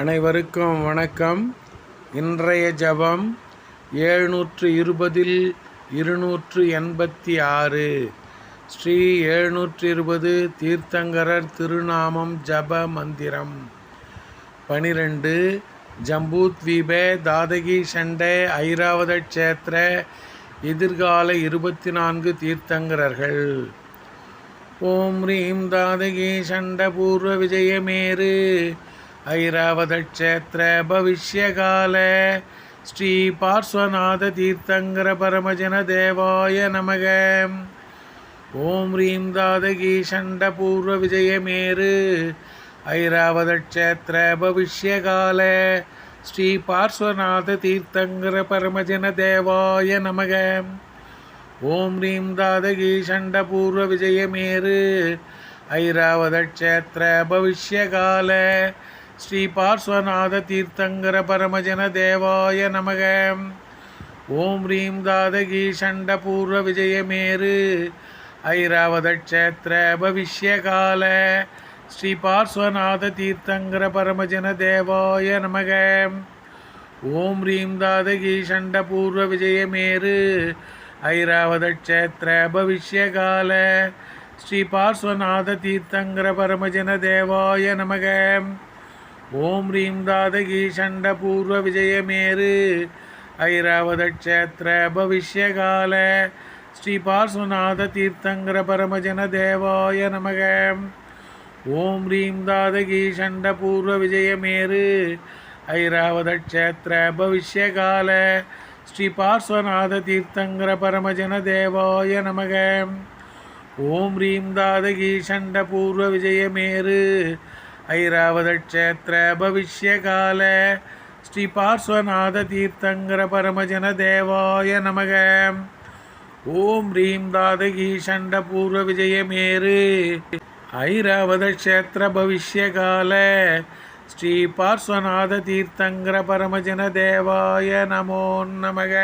அனைவருக்கும் வணக்கம். இன்றைய ஜபம் ஏழ்நூற்று இருபதில் இருநூற்று எண்பத்தி ஆறு ஸ்ரீ எழுநூற்று இருபது தீர்த்தங்கரர் திருநாமம் ஜப மந்திரம். பனிரெண்டு ஜம்பூத்வீபே தாதகி சண்டே ஐராவத க்ஷேத்திர எதிர்கால இருபத்தி நான்கு தீர்த்தங்கரர்கள். ஓம் ரீம் தாதகி சண்ட பூர்வ விஜயமேரு ஐராவதக்ஷேத்திர பவிஷ்யகால ஸ்ரீ பார்ஸ்வநாத தீர்த்தங்கர பரமஜன தேவாய நமக. ஓம் ரீம் தாதகி சண்ட பூர்வ விஜயமேரு ஐராவதக்ஷேத்திர பவிஷ்யகால ஸ்ரீ பார்ஸ்வநாத தீர்த்தங்கர பரமஜன தேவாய நமக. ஓம் ரீம் தாதகி சண்ட பூர்வ விஜயமேரு ஐராவதக்ஷேத்திர பவிஷ்யகால ஸ்ரீ பார்ஸ்வநாத தீர்த்தங்கர பரமஜன தேவாய நமக. ஓம் ரீம் தாதகி சண்ட பூர்வ விஜயமேரு ஐராவதக்ஷேத்திர பவிஷ்யகால. ஸ்ரீ பார்ஸ்வநாத தீர்த்தங்கர பரமஜன தேவாய நமக. ஓம் ரீம் தாதகி சண்ட பூர்வ விஜயமேரு ஐராவதக்ஷேத்திர பவிஷ்யகால. ஸ்ரீ பார்ஸ்வநாத தீர்த்தங்கர பரமஜன தேவாய நமக. ஓம் ரீம் தாதகி ஷண்ட பூர்வ விஜயமேரு ஐராவதக்ஷேத்திர பவிஷ்யகால. ஸ்ரீ பார்ஸ்வநாத தீர்த்தங்கர பரமஜன தேவாய நமக. ஓம் ரீம் தாதகி ஷண்ட பூர்வ விஜயமேரு ஐராவதக்ஷேத்திர பவிஷ்யகால. ஸ்ரீ பார்ஸ்வநாத தீர்த்தங்கர பரமஜன தேவாய நமக. ஓம் ரீம் தாதகி ஷண்ட பூர்வ விஜயமேரு ஐராவதக்ஷேத்திர பவிஷ்யகால ஸ்ரீ பார்ஸ்வநாத தீர்த்தங்கர பரமஜன தேவாய நமக ஓம் ரீம் தாதகி ஷண்ட பூர்வ விஜயமேரு ஐராவதக்ஷேத்திர பவிஷ்யகால ஸ்ரீ பார்ஸ்வநாத தீர்த்தங்கர பரமஜன தேவாய நமோ நமக